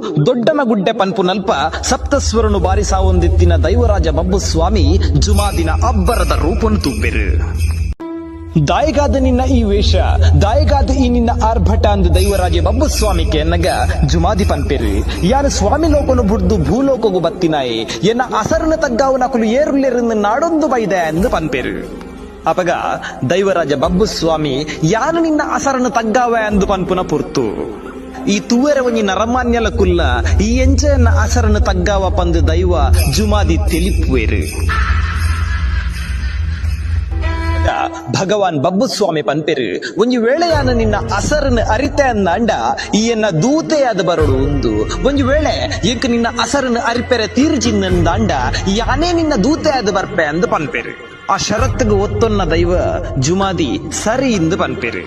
ದೊಡ್ಡನಗುಡ್ಡೆ ಪನ್ಪು ನಲ್ಪ ಸಪ್ತಸ್ವರನು ಬಾರಿಸಾ ಒಂದಿತ್ತಿನ ದೈವರಾಜ ಬಬ್ಬು ಸ್ವಾಮಿ ಜುಮಾದಿನ ಅಬ್ಬರದ ರೂಪನು ತುಂಬಿರು. ದಾಯಗಾದ ನಿನ್ನ ಈ ವೇಷ, ದಾಯಗಾದ ಈ ನಿನ್ನ ಆರ್ಭಟ ಅಂದು ದೈವರಾಜ ಬಬ್ಬು ಸ್ವಾಮಿಗೆ ಎನ್ನಗ ಜುಮಾದಿ ಪನ್ಪೆರು. ಯಾರು ಸ್ವಾಮಿ ಲೋಕನು ಬುಡ್ದು ಭೂಲೋಕಗು ಬತ್ತಿನಾಯಿ, ಎನ್ನ ಅಸರನ ತಗ್ಗಾವು ನಕಲು ನಾಡೊಂದು ಬೈದೆ ಎಂದು ಪನ್ಪೆರು. ಅಪಗ ದೈವರಾಜ ಬಬ್ಬು ಸ್ವಾಮಿ ಯಾನು ನಿನ್ನ ಅಸರನ ತಗ್ಗಾವ ಎಂದು ಪನ್ಪುನ ಪುರ್ತು. ಈ ತುವರ ಒಂಜಿ ನರಮಾನ್ಯಲ ಕುಲ್ಲ, ಈ ಎಂಜನ ಅಸರನ ತಗ್ಗಾವ ಪಂದು ದೈವ ಜುಮಾದಿ ತಿಳಿಪುವೆರು. ಭಗವಾನ್ ಬಬ್ಬು ಸ್ವಾಮಿ ಪನ್ಪೆರು ಒಂಜಿ ವೇಳೆಯಾನ ನಿನ್ನ ಅಸರನ್ನು ಅರಿತೆ ಅಂದಾಂಡ, ಈಯನ್ನ ದೂತೆಯಾದ ಬರಡು ಒಂದು ಒಂಜಿ ವೇಳೆ ಏಕ ನಿನ್ನ ಅಸರನ್ನು ಅರಿಪೆರೆ ತೀರ್ಜಿನ್ನಂದಾಂಡ ಯಾನೇ ನಿನ್ನ ದೂತೆಯಾದ ಬರ್ಪೆ ಅಂದು ಪನ್ಪೆರು ಆ ಷರತ್ತಿಗೆ ಒತ್ತೊನ್ನ ದೈವ ಜುಮಾದಿ ಸರಿ ಇಂದು ಪನ್ಪೆರು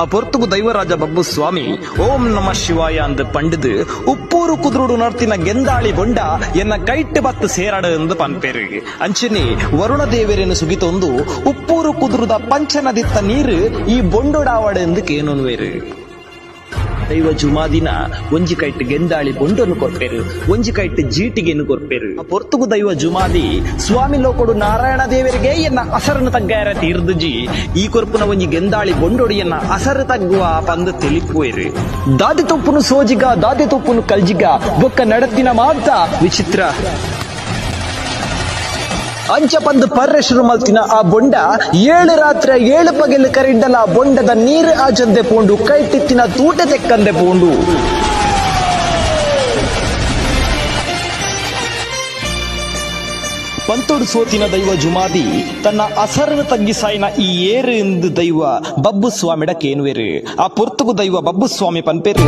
ಆ ಪೊರ್ತುಗು ದೈವರಾಜ ಬಬ್ಬು ಸ್ವಾಮಿ, ಓಂ ನಮ ಶಿವಾಯ ಅಂದು ಪಂಡಿದು ಉಪ್ಪೂರು ಕುದುರುಡು ನರ್ತಿನ ಗೆಂದಾಳಿ ಬೊಂಡ ಎನ್ನ ಕೈಟ್ ಬತ್ತು ಸೇರಾಡ ಎಂದು ಪನ್ಪೇರು. ಅಂಚನೆ ವರುಣ ದೇವರೇನು ಸುಗಿತೊಂದು, ಉಪ್ಪೂರು ಕುದುರುದ ಪಂಚನದಿತ್ತ ನೀರು ಈ ಬೊಂಡೊಡಾವಡ ಎಂದು ಕೇನುನುವೇರು ದೈವ ಜುಮಾದಿನ ಒಂಜಿ ಕೈಟ್ ಗೆಂದಾಳಿ ಬೊಂಡನ್ನು ಕೊರ್ಪೇರು, ಒಂಜಿ ಕೈಟ್ ಜೀಟಿಗೆನು ಕೊರ್ಪೇರು. ಪೊರ್ತುಗು ದೈವ ಜುಮಾದಿ ಸ್ವಾಮಿ ಲೋಕಡು ನಾರಾಯಣ ದೇವರಿಗೆ ಎನ್ನ ಅಸರನ್ನು ತಗ್ಗಾರ ತೀರ್ದುಜಿ ಈ ಕೊರ್ಪುನ ಒಂಜಿ ಗೆಂದಾಳಿ ಬೊಂಡೊಡಿಯನ್ನ ಅಸರು ತಗ್ಗುವ ಪಂದು ತಿಳಿಪುವೆರು. ದಾದಿ ತುಪ್ಪುನು ಸೋಜಿಗ, ದಾದಿ ತುಪ್ಪುನು ಕಲ್ಜಿಗ, ಬೊಕ್ಕ ನಡತಿನ ಮಾತ ವಿಚಿತ್ರ ಅಂಚ ಪಂದು ಪರ್ರೆ ಶುರು ಮಲ್ತಿನ ಆ ಬೊಂಡ. ಏಳು ರಾತ್ರಿ ಏಳು ಪಗೆಲ್ ಕರಿಂಡಲ ಆ ಬೊಂಡದ ನೀರು ಆಜಂದೆ ಪೋಂಡು. ಕೈ ತಿತ್ತಿನ ತೂಟ ತೆಕ್ಕಂದೆ ಪೋಂಡು. ಪಂತೋಡು ಸೋತಿನ ದೈವ ಜುಮಾದಿ, ತನ್ನ ಅಸರನ್ನು ತಗ್ಗಿಸಾಯಿನ ಈ ಏರು ಎಂದು ದೈವ ಬಬ್ಬು ಸ್ವಾಮಿಡ ಕೇನುವೆರು ಆ ಪೊರ್ತುಗು ದೈವ ಬಬ್ಬು ಸ್ವಾಮಿ ಪನ್ಪೆರು.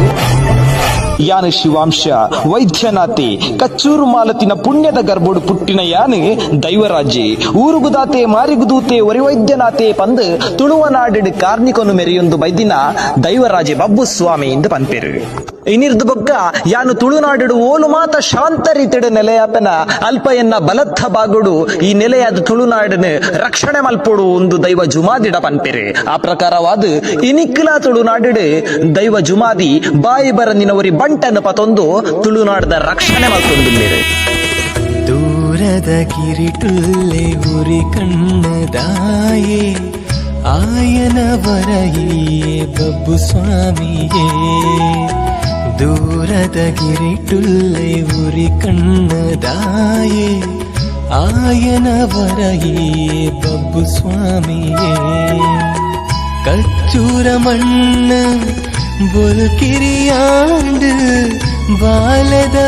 ಯಾನು ಶಿವಾಂಶ, ವೈದ್ಯನಾಥೆ, ಕಚ್ಚೂರು ಮಾಲತಿನ ಪುಣ್ಯದ ಗರ್ಭೋಡು ಪುಟ್ಟಿನ ಯಾನೆ ದೈವರಾಜೆ ಊರುಗುದಾತೆ, ಮಾರಿಗುದೂತೆ ಒರಿವೈದ್ಯನಾಥೆ ಪಂದು ತುಳುವನಾಡಿಡು ಕಾರ್ನಿಕೊನು ಮೆರೆಯೊಂದು ಬೈದಿನ ದೈವರಾಜೆ ಬಬ್ಬು ಸ್ವಾಮಿ ಎಂದು ಪನ್ಪೆರು. ಇನಿರ್ದು ಬೊಕ್ಕ ಯಾನು ತುಳುನಾಡಿಡು ಓಲು ಮಾತ ಶಾಂತ ರೀತಿಡು ನೆಲೆಯಾಪನ ಅಲ್ಪ ಎನ್ನ ಬಲತ್ತ ಬಾಗುಡು, ಈ ನೆಲೆಯಾದ ತುಳುನಾಡಿನ ರಕ್ಷಣೆ ಮಲ್ಪೋಡು ಒಂದು ದೈವ ಜುಮಾದಿಡ ಪನ್ಪೆರೆ. ಆ ಪ್ರಕಾರವಾದ ಇನಿಕ್ಲಾ ತುಳುನಾಡಿಡು ದೈವ ಜುಮಾದಿ ಬಾಯಿ ಬರಂದಿನವರಿ ಬಂಟನ ಪತೊಂದು ತುಳುನಾಡದ ರಕ್ಷಣೆ ಮಲ್ತೊಂದುಲ್ಲೇರೆ ದೂರದ ಕಿರಿಟುಲ್ಲೆ ಉರಿ ಕಣ್ಣದಾಯೇ, ಆಯನ ಬರಹಿಯೇ ಬಬ್ಬು ಸ್ವಾಮಿಯೇ. ದೂರದ ಗಿರಿಟುಲ್ಲೆ ಉರಿ ಕಣ್ಣದಾಯೇ, ಆಯನ ಬರಹಿಯೇ ಬಬ್ಬು ಸ್ವಾಮಿಯೇ. ಕಚ್ಚೂರ ಮಣ್ಣ ಬೊಲ್ಕಿರಿಯಾಂಡು ಬಾಲದ